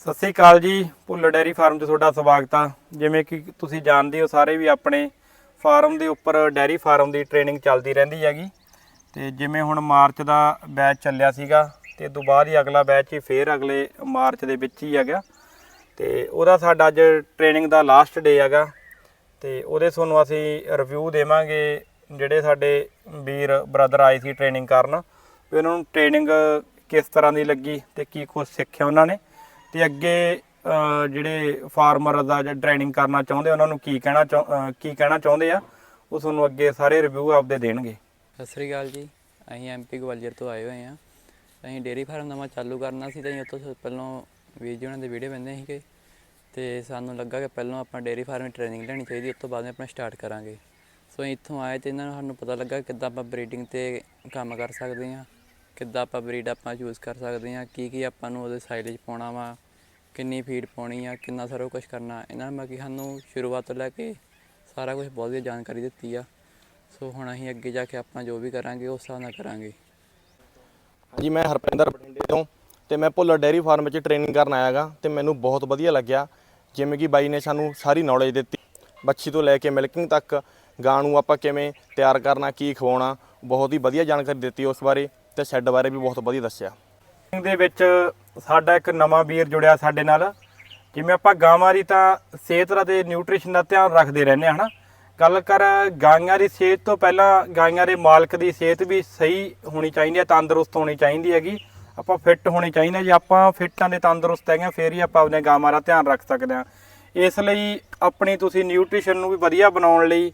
ਸਤਿ ਸ੍ਰੀ ਅਕਾਲ ਜੀ, Bhullar dairy farm 'ਚ ਤੁਹਾਡਾ ਸਵਾਗਤ ਆ। ਜਿਵੇਂ ਕਿ ਤੁਸੀਂ ਜਾਣਦੇ ਹੋ, ਸਾਰੇ ਵੀ ਆਪਣੇ ਫਾਰਮ ਦੇ ਉੱਪਰ ਡੈਰੀ ਫਾਰਮ ਦੀ ਟ੍ਰੇਨਿੰਗ ਚੱਲਦੀ ਰਹਿੰਦੀ ਹੈਗੀ। ਤੇ ਜਿਵੇਂ ਹੁਣ ਮਾਰਚ ਦਾ ਬੈਚ ਚੱਲਿਆ ਸੀਗਾ, ਤੇ ਤੋਂ ਬਾਅਦ ਹੀ ਅਗਲਾ ਬੈਚ ਹੀ ਫੇਰ ਅਗਲੇ ਮਾਰਚ ਦੇ ਵਿੱਚ ਹੀ ਹੈਗਾ। ਤੇ ਉਹਦਾ ਸਾਡਾ ਅੱਜ ਟ੍ਰੇਨਿੰਗ ਦਾ ਲਾਸਟ ਡੇ ਹੈਗਾ। ਤੇ ਉਹਦੇ ਤੁਹਾਨੂੰ ਅਸੀਂ ਰਿਵਿਊ ਦੇਵਾਂਗੇ, ਜਿਹੜੇ ਸਾਡੇ ਵੀਰ ਬ੍ਰਦਰ ਆਏ ਸੀ ਟ੍ਰੇਨਿੰਗ ਕਰਨ। ਵੀ ਉਹਨਾਂ ਨੂੰ ਟ੍ਰੇਨਿੰਗ ਕਿਸ ਤਰ੍ਹਾਂ ਦੀ ਲੱਗੀ ਤੇ ਕੀ ਕੁਝ ਸਿੱਖਿਆ ਉਹਨਾਂ ਨੇ। ਤੇ ਅੱਗੇ ਜਿਹੜੇ ਫਾਰਮਰ ਦਾ ਜਿਹੜਾ ਟ੍ਰੇਨਿੰਗ ਕਰਨਾ ਚਾਹੁੰਦੇ, ਉਹਨਾਂ ਨੂੰ ਕੀ ਕਹਿਣਾ ਚਾਹੁੰ- ਕੀ ਕਹਿਣਾ ਚਾਹੁੰਦੇ ਆ, ਉਹ ਤੁਹਾਨੂੰ ਅੱਗੇ ਸਾਰੇ ਰਿਵਿਊ ਆਪਦੇ ਦੇਣਗੇ। ਸਤਿ ਸ੍ਰੀ ਅਕਾਲ ਜੀ। ਅਸੀਂ ਐਮਪੀ ਗਵਾਲੀਅਰ ਤੋਂ ਆਏ ਹੋਏ ਹਾਂ। ਅਸੀਂ ਡੇਅਰੀ ਫਾਰਮ ਨਵਾਂ ਚਾਲੂ ਕਰਨਾ ਸੀ ਤਾਂ ਅਸੀਂ ਉੱਥੋਂ ਪਹਿਲਾਂ ਵੀਰ ਜੀ ਉਹਨਾਂ ਦੇ ਵੀਡੀਓ ਬੰਦੇ ਸੀਗੇ। ਤੇ ਸਾਨੂੰ ਲੱਗਾ ਕਿ ਪਹਿਲਾਂ ਆਪਾਂ ਡੇਅਰੀ ਫਾਰਮ ਦੀ ਟ੍ਰੇਨਿੰਗ ਲੈਣੀ ਚਾਹੀਦੀ, ਉਸ ਤੋਂ ਬਾਅਦ ਆਪਾਂ ਸਟਾਰਟ ਕਰਾਂਗੇ। ਸੋ ਅਸੀਂ ਇੱਥੋਂ ਆਏ ਤੇ ਇਹਨਾਂ ਨੂੰ ਸਾਨੂੰ ਪਤਾ ਲੱਗਾ ਕਿੱਦਾਂ ਆਪਾਂ ਬਰੀਡਿੰਗ ਤੇ ਕੰਮ ਕਰ ਸਕਦੇ ਹਾਂ। ਕਿੱਦਾਂ ਆਪਾਂ ਬਰੀਡ ਆਪਾਂ ਚੂਜ਼ ਕਰ ਸਕਦੇ ਹਾਂ ਕੀ ਕੀ ਆਪਾਂ ਨੂੰ ਉਹਦੇ ਸਾਈਲੇਜ ਪਾਉਣਾ ਵਾ, ਕਿੰਨੀ ਫੀਡ ਪਾਉਣੀ ਆ, ਕਿੰਨਾ ਸਾਰਾ ਕੁਝ ਕਰਨਾ। ਇਹਨਾਂ ਨੇ ਬਾਕੀ ਸਾਨੂੰ ਸ਼ੁਰੂਆਤ ਤੋਂ ਲੈ ਕੇ ਸਾਰਾ ਕੁਝ ਬਹੁਤ ਵਧੀਆ ਜਾਣਕਾਰੀ ਦਿੱਤੀ ਆ। ਸੋ ਹੁਣ ਅਸੀਂ ਅੱਗੇ ਜਾ ਕੇ ਆਪਾਂ ਜੋ ਵੀ ਕਰਾਂਗੇ, ਉਸ ਹਿਸਾਬ ਨਾਲ ਕਰਾਂਗੇ। ਹਾਂਜੀ, ਮੈਂ ਹਰਪਿੰਦਰ ਬਠਿੰਡੇ ਤੋਂ ਤੇ ਮੈਂ ਭੁੱਲਰ ਡੇਅਰੀ ਫਾਰਮ ਵਿੱਚ ਟ੍ਰੇਨਿੰਗ ਕਰਨ ਆਇਆਗਾ ਤੇ ਮੈਨੂੰ ਬਹੁਤ ਵਧੀਆ ਲੱਗਿਆ। ਜਿਵੇਂ ਕਿ ਬਾਈ ਨੇ ਸਾਨੂੰ ਸਾਰੀ ਨੌਲੇਜ ਦਿੱਤੀ। ਬੱਚੀ ਤੋਂ ਲੈ ਕੇ ਮਿਲਕਿੰਗ ਤੱਕ, ਗਾਂ ਨੂੰ ਆਪਾਂ ਕਿਵੇਂ ਤਿਆਰ ਕਰਨਾ, ਕੀ ਖਵਾਉਣਾ, ਬਹੁਤ ਹੀ ਵਧੀਆ ਜਾਣਕਾਰੀ ਦਿੱਤੀ ਉਸ ਬਾਰੇ। ਤੇ ਸ਼ੈੱਡ ਬਾਰੇ ਵੀ ਬਹੁਤ ਵਧੀਆ ਦੱਸਿਆ। ਦੇ ਵਿੱਚ ਸਾਡਾ ਇੱਕ ਨਵਾਂ ਵੀਰ ਜੁੜਿਆ ਸਾਡੇ ਨਾਲ। ਜਿਵੇਂ ਆਪਾਂ ਗਾਵਾਂ ਦੀ ਤਾਂ ਸਿਹਤ ਦਾ ਤੇ ਨਿਊਟ੍ਰੀਸ਼ਨ ਦਾ ਧਿਆਨ ਰੱਖਦੇ ਰਹਿੰਦੇ ਹਾਂ ਹਨਾ? ਗੱਲ ਕਰ ਗਾਈਆਂ ਦੀ ਸਿਹਤ ਤੋਂ ਪਹਿਲਾਂ ਗਾਈਆਂ ਦੇ ਮਾਲਕ ਦੀ ਸਿਹਤ ਵੀ ਸਹੀ ਹੋਣੀ ਚਾਹੀਦੀ ਹੈ ਤੰਦਰੁਸਤ ਹੋਣੀ ਚਾਹੀਦੀ ਹੈਗੀ। ਆਪਾਂ ਫਿੱਟ ਹੋਣੀ ਚਾਹੀਦੀ ਹੈ। ਜੇ ਆਪਾਂ ਫਿੱਟਾਂ ਆਂ ਤੰਦਰੁਸਤ ਹੈਗੇ ਹਾਂ, ਫੇਰ ਹੀ ਆਪਾਂ ਆਪਣੇ ਗਾਵਾਂ ਦਾ ਧਿਆਨ ਰੱਖ ਸਕਦੇ ਹਾਂ। ਇਸ ਲਈ ਆਪਣੀ ਤੁਸੀਂ ਨਿਊਟ੍ਰੀਸ਼ਨ ਨੂੰ ਵੀ ਵਧੀਆ ਬਣਾਉਣ ਲਈ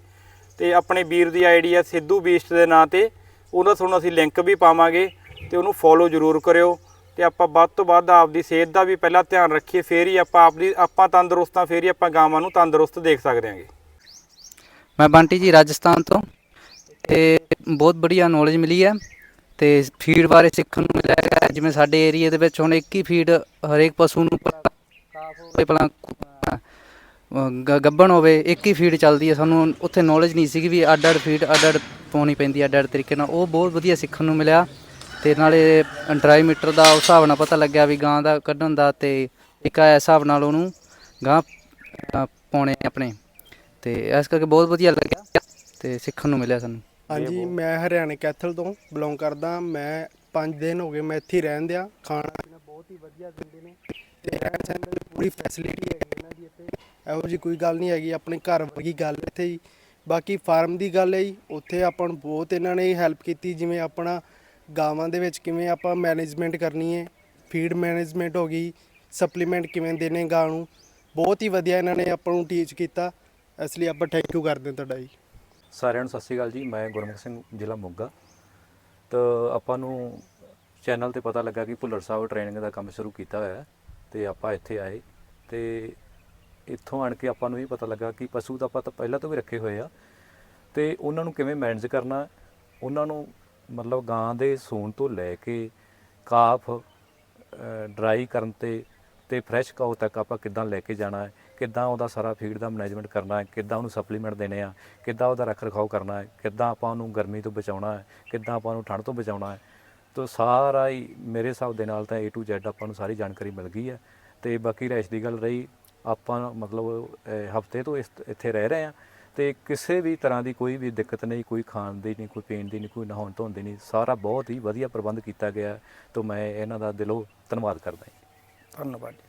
ਤੇ ਆਪਣੇ ਵੀਰ ਦੀ ਆਈਡੀ ਹੈ ਸਿੱਧੂ ਬੀਸਟ ਦੇ ਨਾਂ ਤੇ ਉਹਦਾ ਤੁਹਾਨੂੰ ਅਸੀਂ ਲਿੰਕ ਵੀ ਪਾਵਾਂਗੇ ਤੇ ਉਹਨੂੰ ਫੋਲੋ ਜ਼ਰੂਰ ਕਰਿਓ ਤੇ ਆਪਾਂ ਵੱਧ ਤੋਂ ਵੱਧ ਆਪਦੀ ਸਿਹਤ ਦਾ ਵੀ ਪਹਿਲਾਂ ਧਿਆਨ ਰੱਖੀਏ, ਫੇਰ ਹੀ ਆਪਾਂ ਆਪਦੀ, ਆਪਾਂ ਤੰਦਰੁਸਤ ਹਾਂ, ਫੇਰ ਹੀ ਆਪਾਂ ਗਾਵਾਂ ਨੂੰ ਤੰਦਰੁਸਤ ਦੇਖ ਸਕਦੇ ਹਾਂਗੇ। ਮੈਂ ਬੰਟੀ ਜੀ ਰਾਜਸਥਾਨ ਤੋਂ ਤੇ ਬਹੁਤ ਬੜੀਆ ਨੌਲੇਜ ਮਿਲੀ ਹੈ ਤੇ ਫੀਡ ਬਾਰੇ ਸਿੱਖਣ ਨੂੰ ਮਿਲਿਆ ਹੈ। ਜਿਵੇਂ ਸਾਡੇ ਏਰੀਆ ਦੇ ਵਿੱਚ ਹੁਣ ਇੱਕ ਹੀ ਫੀਡ ਹਰੇਕ ਪਸ਼ੂ ਨੂੰ ਕਾਫ ਹੋਵੇ, ਭਲਾ ਅਹ ਗ- ਗੱਭਣ ਹੋਵੇ, ਇੱਕ ਹੀ ਫੀਡ ਚੱਲਦੀ ਹੈ। ਸਾਨੂੰ ਉੱਥੇ ਨੌਲੇਜ ਨਹੀਂ ਸੀਗੀ ਵੀ ਅੱਡ ਅੱਡ ਫੀਡ ਅੱਡ ਅੱਡ ਪਾਉਣੀ ਪੈਂਦੀ ਹੈ ਅੱਡ ਤਰੀਕੇ ਨਾਲ ਉਹ ਬਹੁਤ ਵਧੀਆ ਸਿੱਖਣ ਨੂੰ ਮਿਲਿਆ ਤੇ ਨਾਲੇ ਡਰਾਈ ਮੀਟਰ ਦਾ ਉਸ ਹਿਸਾਬ ਨਾਲ ਪਤਾ ਲੱਗਿਆ ਵੀ ਗਾਂ ਦਾ ਕੱਢਣ ਦਾ ਤੇ ਇੱਕ ਇਸ ਹਿਸਾਬ ਨਾਲ ਉਹਨੂੰ ਗਾਂ ਪਾਉਣੇ ਆਪਣੇ। ਤੇ ਇਸ ਕਰਕੇ ਬਹੁਤ ਵਧੀਆ ਲੱਗਿਆ ਤੇ ਸਿੱਖਣ ਨੂੰ ਮਿਲਿਆ ਸਾਨੂੰ। ਹਾਂਜੀ ਮੈਂ ਹਰਿਆਣੇ ਕੈਥਲ ਤੋਂ ਬਿਲੋਂਗ ਕਰਦਾ ਮੈਂ 5 ਦਿਨ ਹੋ ਗਏ ਮੈਂ ਇੱਥੇ ਹੀ ਰਹਿਣ ਦਿਆ ਖਾਣਾ ਪੀਣਾ ਬਹੁਤ ਹੀ ਵਧੀਆ ਦਿੰਦੇ ਨੇ ਤੇ ਰਹਿਣ ਸਹਿਣ ਦੀ ਪੂਰੀ ਫੈਸਿਲਿਟੀ ਹੈਗੀ ਇਹਨਾਂ ਦੀ ਇੱਥੇ। ਇਹੋ ਜੀ ਕੋਈ ਗੱਲ ਨਹੀਂ ਹੈਗੀ ਆਪਣੇ ਘਰ ਵਰਗੀ ਗੱਲ ਇੱਥੇ ਹੀ। ਬਾਕੀ ਫਾਰਮ ਦੀ ਗੱਲ ਹੈ ਜੀ, ਉੱਥੇ ਆਪਾਂ ਨੂੰ ਬਹੁਤ ਇਹਨਾਂ ਨੇ ਹੈਲਪ ਕੀਤੀ, ਜਿਵੇਂ ਆਪਣਾ ਗਾਵਾਂ ਦੇ ਵਿੱਚ ਕਿਵੇਂ ਆਪਾਂ ਮੈਨੇਜਮੈਂਟ ਕਰਨੀ ਹੈ ਫੀਡ ਮੈਨੇਜਮੈਂਟ ਹੋ ਗਈ ਸਪਲੀਮੈਂਟ ਕਿਵੇਂ ਦੇਣੇ ਗਾਂ ਨੂੰ, ਬਹੁਤ ਹੀ ਵਧੀਆ ਇਹਨਾਂ ਨੇ ਆਪਾਂ ਨੂੰ ਟੀਚ ਕੀਤਾ, ਇਸ ਲਈ ਆਪਾਂ ਥੈਂਕ ਯੂ ਕਰਦੇ ਹਾਂ ਤੁਹਾਡਾ ਜੀ। ਸਾਰਿਆਂ ਨੂੰ ਸਤਿ ਸ਼੍ਰੀ ਅਕਾਲ ਜੀ, ਮੈਂ ਗੁਰਮੁਖ ਸਿੰਘ, ਜ਼ਿਲ੍ਹਾ ਮੋਗਾ। ਤਾਂ ਆਪਾਂ ਨੂੰ ਚੈਨਲ ਤੇ ਪਤਾ ਲੱਗਾ ਕਿ ਭੁੱਲਰ ਸਾਹਿਬ ਟ੍ਰੇਨਿੰਗ ਦਾ ਕੰਮ ਸ਼ੁਰੂ ਕੀਤਾ ਹੋਇਆ ਹੈ, ਤੇ ਆਪਾਂ ਇੱਥੇ ਆਏ, ਤੇ ਇੱਥੋਂ ਆਣ ਕੇ ਆਪਾਂ ਨੂੰ ਇਹ ਪਤਾ ਲੱਗਾ ਕਿ ਪਸ਼ੂ ਤਾਂ ਆਪਾਂ ਤਾਂ ਪਹਿਲਾਂ ਤੋਂ ਵੀ ਰੱਖੇ ਹੋਏ ਆ। ਤੇ ਉਹਨਾਂ ਨੂੰ ਕਿਵੇਂ ਮੈਨੇਜ ਕਰਨਾ? ਉਹਨਾਂ ਨੂੰ ਮਤਲਬ ਗਾਂ ਦੇ ਸੂਣ ਤੋਂ ਲੈ ਕੇ ਕਾਫ ਡਰਾਈ ਕਰਨ ਤੇ ਤੇ ਫਰੈਸ਼ ਕਾਉ ਤੱਕ ਆਪਾਂ ਕਿੱਦਾਂ ਲੈ ਕੇ ਜਾਣਾ ਹੈ? ਕਿੱਦਾਂ ਉਹਦਾ ਸਾਰਾ ਫੀਡ ਦਾ ਮੈਨੇਜਮੈਂਟ ਕਰਨਾ ਹੈ? ਕਿੱਦਾਂ ਉਹਨੂੰ ਸਪਲੀਮੈਂਟ ਦੇਣੇ ਆ? ਕਿੱਦਾਂ ਉਹਦਾ ਰੱਖ ਰਖਾਓ ਕਰਨਾ ਹੈ? ਕਿੱਦਾਂ ਆਪਾਂ ਉਹਨੂੰ ਗਰਮੀ ਤੋਂ ਬਚਾਉਣਾ ਹੈ? ਕਿੱਦਾਂ ਆਪਾਂ ਉਹਨੂੰ ਠੰਡ ਤੋਂ ਬਚਾਉਣਾ ਹੈ? ਤੋ ਸਾਰਾ ਹੀ ਮੇਰੇ ਹਿਸਾਬ ਦੇ ਨਾਲ ਤਾਂ A to Z ਆਪਾਂ ਨੂੰ ਸਾਰੀ ਜਾਣਕਾਰੀ ਮਿਲ ਗਈ ਹੈ। ਤੇ ਬਾਕੀ ਰੈਸ਼ ਦੀ ਗੱਲ ਰਹੀ ਆਪਾਂ ਮਤਲਬ ਹਫ਼ਤੇ ਤੋਂ ਇਸ ਇੱਥੇ ਰਹਿ ਰਹੇ ਆ ਤੇ ਕਿਸੇ ਵੀ ਤਰ੍ਹਾਂ ਦੀ ਕੋਈ ਵੀ ਦਿੱਕਤ ਨਹੀਂ, ਕੋਈ ਖਾਣ ਦੀ ਨਹੀਂ, ਕੋਈ ਪੀਣ ਦੀ ਨਹੀਂ, ਕੋਈ ਨਹਾਉਣ ਧੋਣ ਦੀ ਨਹੀਂ, ਸਾਰਾ ਬਹੁਤ ਹੀ ਵਧੀਆ ਪ੍ਰਬੰਧ ਕੀਤਾ ਗਿਆ ਤਾਂ ਮੈਂ ਇਹਨਾਂ ਦਾ ਦਿਲੋਂ ਧੰਨਵਾਦ ਕਰਦਾ ਹਾਂ ਧੰਨਵਾਦ ਜੀ।